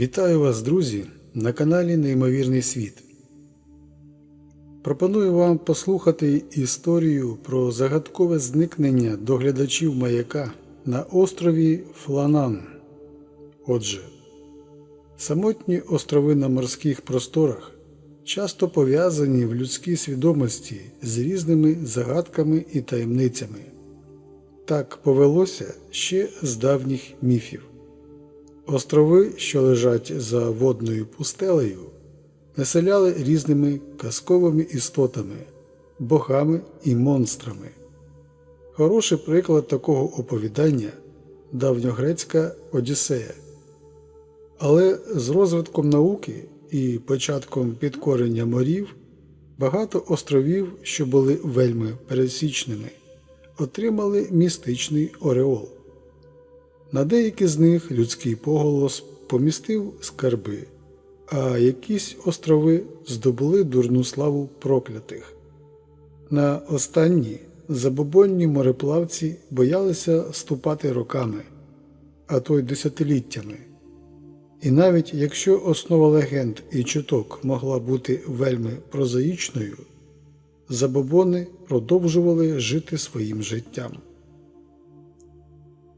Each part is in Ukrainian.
Вітаю вас, друзі, на каналі Неймовірний світ. Пропоную вам послухати історію про загадкове зникнення доглядачів маяка на острові Фланан. Отже, самотні острови на морських просторах часто пов'язані в людській свідомості з різними загадками і таємницями. Так повелося ще з давніх міфів. Острови, що лежать за водною пустелею, населяли різними казковими істотами, богами і монстрами. Хороший приклад такого оповідання давньогрецька Одіссея. Але з розвитком науки і початком підкорення морів багато островів, що були вельми пересічними, отримали містичний ореол. На деякі з них людський поголос помістив скарби, а якісь острови здобули дурну славу проклятих. На останні забобонні мореплавці боялися ступати роками, а то й десятиліттями. І навіть якщо основа легенд і чуток могла бути вельми прозаїчною, забобони продовжували жити своїм життям.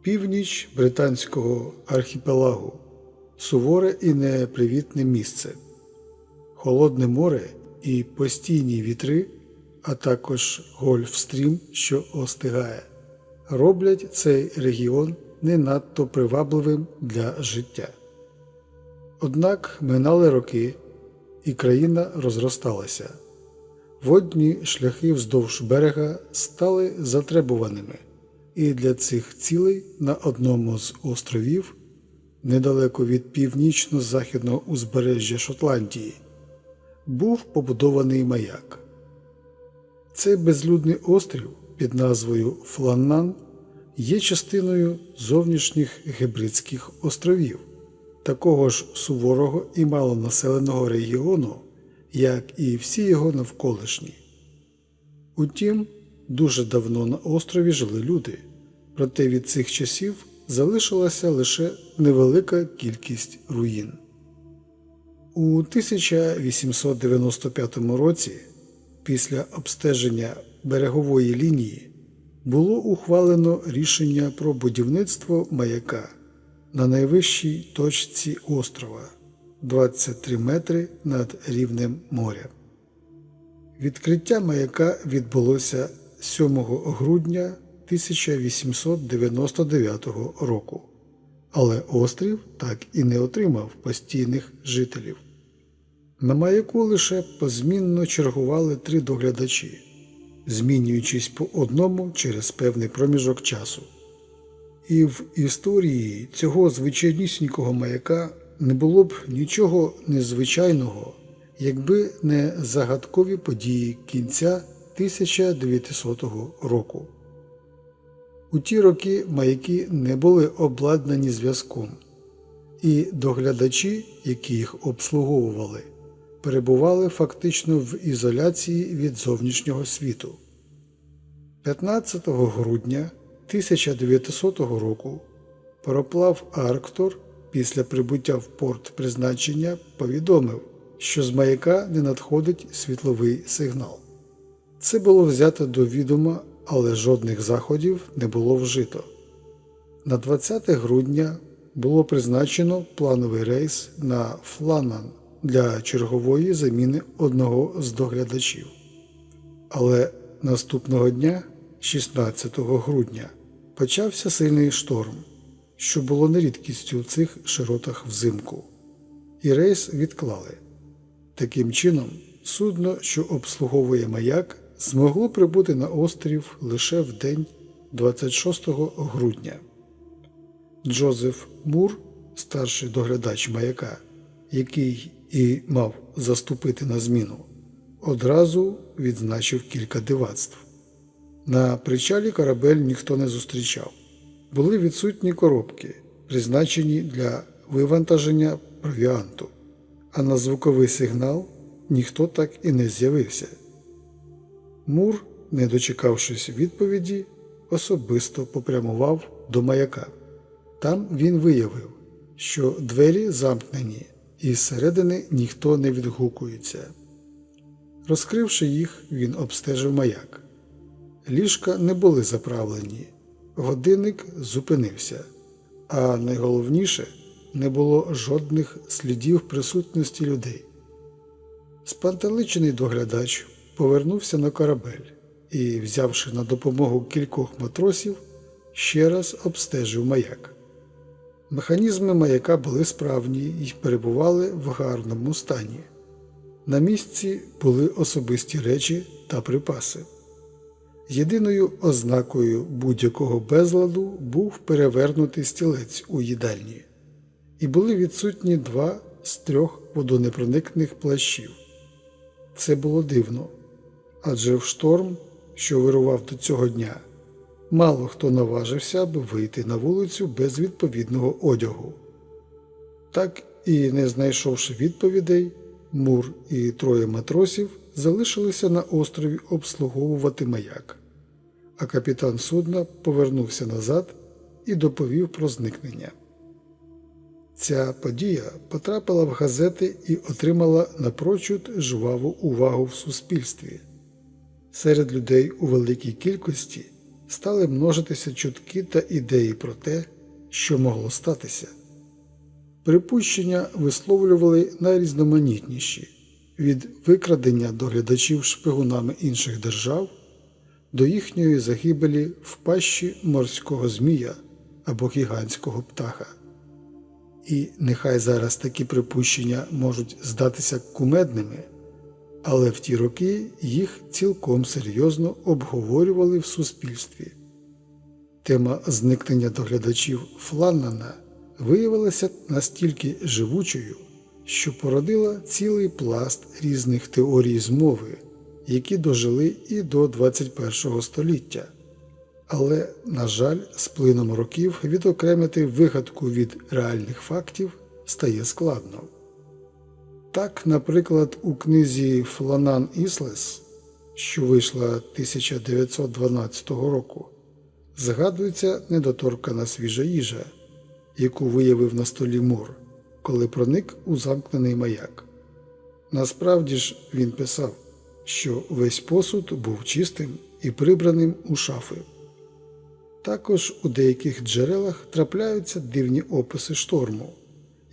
Північ британського архіпелагу суворе і непривітне місце, холодне море і постійні вітри, а також гольфстрім, що остигає, роблять цей регіон не надто привабливим для життя. Однак минали роки, і країна розросталася. Водні шляхи вздовж берега стали затребуваними і для цих цілей на одному з островів, недалеко від північно-західного узбережжя Шотландії, був побудований маяк. Цей безлюдний острів під назвою Фланнан є частиною зовнішніх Гебридських островів, такого ж суворого і малонаселеного регіону, як і всі його навколишні. Утім, Дуже давно на острові жили люди, проте від цих часів залишилася лише невелика кількість руїн. У 1895 році, після обстеження берегової лінії, було ухвалено рішення про будівництво маяка на найвищій точці острова 23 метри над рівнем моря. Відкриття маяка відбулося 7 грудня 1899 року, але острів так і не отримав постійних жителів. На маяку лише позмінно чергували три доглядачі, змінюючись по одному через певний проміжок часу. І в історії цього звичайнісінького маяка не було б нічого незвичайного, якби не загадкові події кінця 1900 року. У ті роки маяки не були обладнані зв'язком, і доглядачі, які їх обслуговували, перебували фактично в ізоляції від зовнішнього світу. 15 грудня 1900 року пароплав Арктор після прибуття в порт призначення повідомив, що з маяка не надходить світловий сигнал. Це було взято до відома, але жодних заходів не було вжито. На 20 грудня було призначено плановий рейс на Фланан для чергової заміни одного з доглядачів. Але наступного дня, 16 грудня, почався сильний шторм, що було нерідкістю в цих широтах взимку, і рейс відклали. Таким чином, судно, що обслуговує маяк, змогло прибути на острів лише в день 26 грудня. Джозеф Мур, старший доглядач маяка, який і мав заступити на зміну, одразу відзначив кілька дивацтв. На причалі корабель ніхто не зустрічав. Були відсутні коробки, призначені для вивантаження провіанту, а на звуковий сигнал ніхто так і не з'явився. Мур, не дочекавшись відповіді, особисто попрямував до маяка. Там він виявив, що двері замкнені і зсередини ніхто не відгукується. Розкривши їх, він обстежив маяк. Ліжка не були заправлені, годинник зупинився, а найголовніше не було жодних слідів присутності людей. Спантеличений доглядач повернувся на корабель і, взявши на допомогу кількох матросів, ще раз обстежив маяк. Механізми маяка були справні і перебували в гарному стані. На місці були особисті речі та припаси. Єдиною ознакою будь-якого безладу був перевернутий стілець у їдальні, і були відсутні два з трьох водонепроникних плащів. Це було дивно, адже в шторм, що вирував до цього дня, мало хто наважився б вийти на вулицю без відповідного одягу. Так і не знайшовши відповідей, Мур і троє матросів залишилися на острові обслуговувати маяк, а капітан судна повернувся назад і доповів про зникнення. Ця подія потрапила в газети і отримала напрочуд жваву увагу в суспільстві. Серед людей у великій кількості стали множитися чутки та ідеї про те, що могло статися. Припущення висловлювали найрізноманітніші від викрадення доглядачів шпигунами інших держав до їхньої загибелі в пащі морського змія або гігантського птаха. І нехай зараз такі припущення можуть здатися кумедними, але в ті роки їх цілком серйозно обговорювали в суспільстві. Тема зникнення доглядачів Фланнана виявилася настільки живучою, що породила цілий пласт різних теорій змови, які дожили і до 21 століття. Але, на жаль, з плином років відокремити вигадку від реальних фактів стає складно. Так, наприклад, у книзі Фланан Іслес, що вийшла 1912 року, згадується недоторкана свіжа їжа, яку виявив на столі Мур, коли проник у замкнений маяк. Насправді ж він писав, що весь посуд був чистим і прибраним у шафи. Також у деяких джерелах трапляються дивні описи шторму,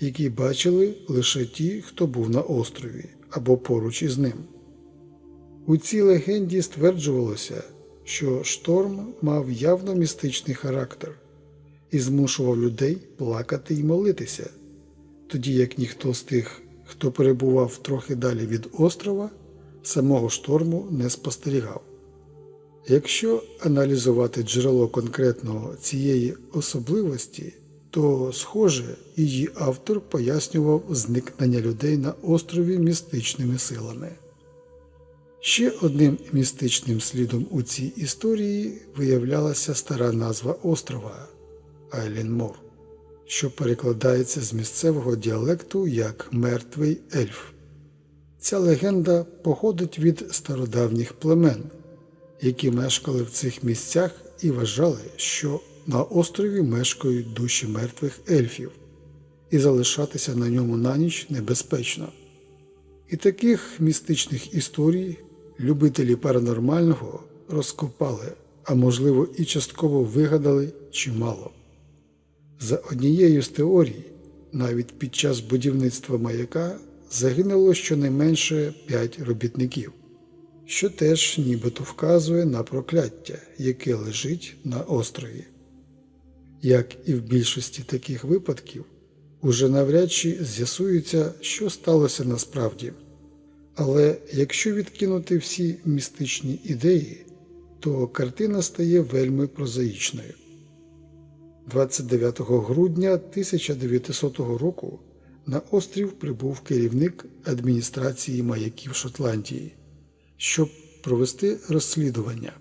які бачили лише ті, хто був на острові або поруч із ним. У цій легенді стверджувалося, що шторм мав явно містичний характер і змушував людей плакати й молитися, тоді як ніхто з тих, хто перебував трохи далі від острова, самого шторму не спостерігав. Якщо аналізувати джерело конкретного цієї особливості, то, схоже, її автор пояснював зникнення людей на острові містичними силами. Ще одним містичним слідом у цій історії виявлялася стара назва острова Айлінмор, що перекладається з місцевого діалекту як мертвий ельф. Ця легенда походить від стародавніх племен які мешкали в цих місцях і вважали, що на острові мешкають душі мертвих ельфів, і залишатися на ньому на ніч небезпечно. І таких містичних історій любителі паранормального розкопали, а можливо і частково вигадали чимало. За однією з теорій, навіть під час будівництва маяка загинуло щонайменше 5 робітників що теж нібито вказує на прокляття, яке лежить на острові. Як і в більшості таких випадків, уже навряд чи з'ясується, що сталося насправді. Але якщо відкинути всі містичні ідеї, то картина стає вельми прозаїчною. 29 грудня 1900 року на острів прибув керівник адміністрації маяків Шотландії щоб провести розслідування.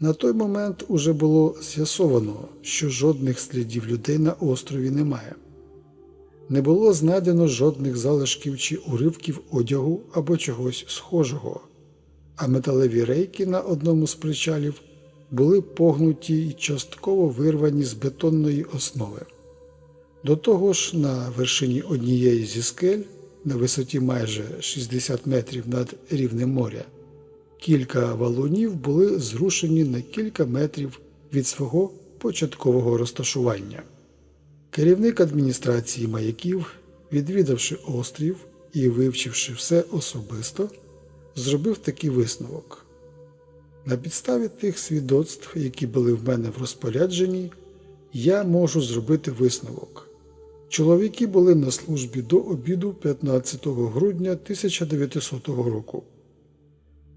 На той момент уже було з'ясовано, що жодних слідів людей на острові немає. Не було знайдено жодних залишків чи уривків одягу або чогось схожого, а металеві рейки на одному з причалів були погнуті й частково вирвані з бетонної основи. До того ж, на вершині однієї зі скель, на висоті майже 60 метрів над рівнем моря, кілька валунів були зрушені на кілька метрів від свого початкового розташування. Керівник адміністрації маяків, відвідавши острів і вивчивши все особисто, зробив такий висновок. На підставі тих свідоцтв, які були в мене в розпорядженні, я можу зробити висновок. Чоловіки були на службі до обіду 15 грудня 1900 року.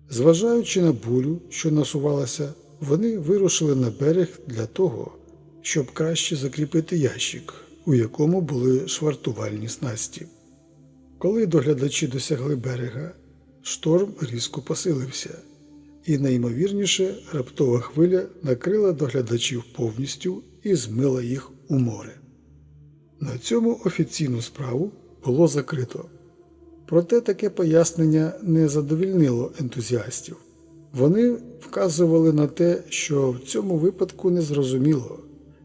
Зважаючи на бурю, що насувалася, вони вирушили на берег для того, щоб краще закріпити ящик, у якому були швартувальні снасті. Коли доглядачі досягли берега, шторм різко посилився, і найімовірніше раптова хвиля накрила доглядачів повністю і змила їх у море. На цьому офіційну справу було закрито. Проте таке пояснення не задовільнило ентузіастів. Вони вказували на те, що в цьому випадку незрозуміло,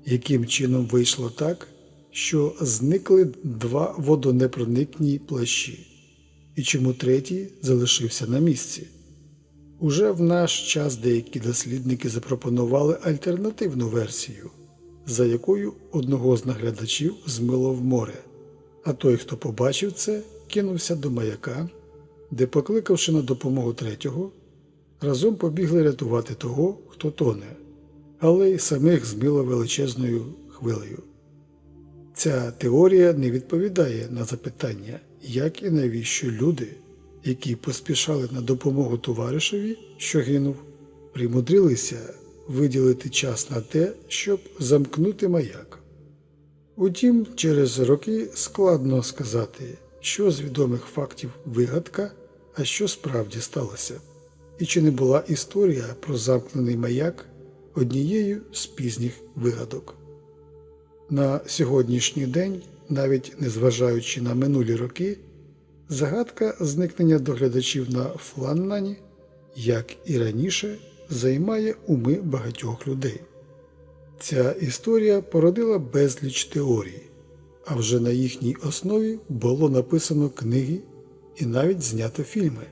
яким чином вийшло так, що зникли два водонепроникні плащі, і чому третій залишився на місці. Уже в наш час деякі дослідники запропонували альтернативну версію, за якою одного з наглядачів змило в море, а той, хто побачив це, кинувся до маяка, де, покликавши на допомогу третього, разом побігли рятувати того, хто тоне, але й самих змило величезною хвилею. Ця теорія не відповідає на запитання, як і навіщо люди, які поспішали на допомогу товаришеві, що гинув, примудрилися виділити час на те, щоб замкнути маяк. Утім, через роки складно сказати, що з відомих фактів вигадка, а що справді сталося, і чи не була історія про замкнений маяк однією з пізніх вигадок. На сьогоднішній день, навіть незважаючи на минулі роки, загадка зникнення доглядачів на Фланнані, як і раніше, займає уми багатьох людей. Ця історія породила безліч теорій, а вже на їхній основі було написано книги і навіть знято фільми.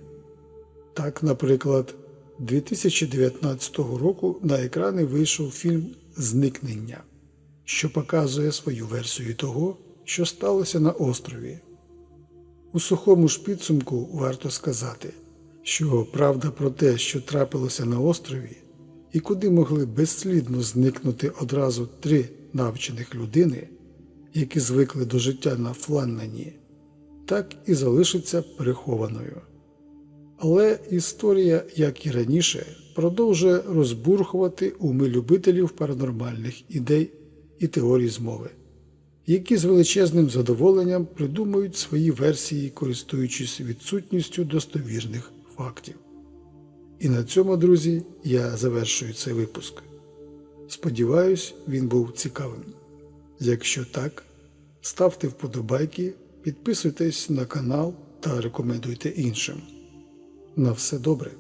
Так, наприклад, 2019 року на екрани вийшов фільм Зникнення, що показує свою версію того, що сталося на острові. У сухому ж підсумку варто сказати, що правда про те, що трапилося на острові, і куди могли безслідно зникнути одразу три навчених людини, які звикли до життя на Фланнані, так і залишиться перехованою. Але історія, як і раніше, продовжує розбурхувати уми любителів паранормальних ідей і теорій змови, які з величезним задоволенням придумують свої версії, користуючись відсутністю достовірних фактів. І на цьому, друзі, я завершую цей випуск. Сподіваюсь, він був цікавим. Якщо так, ставте вподобайки, підписуйтесь на канал та рекомендуйте іншим. На все добре.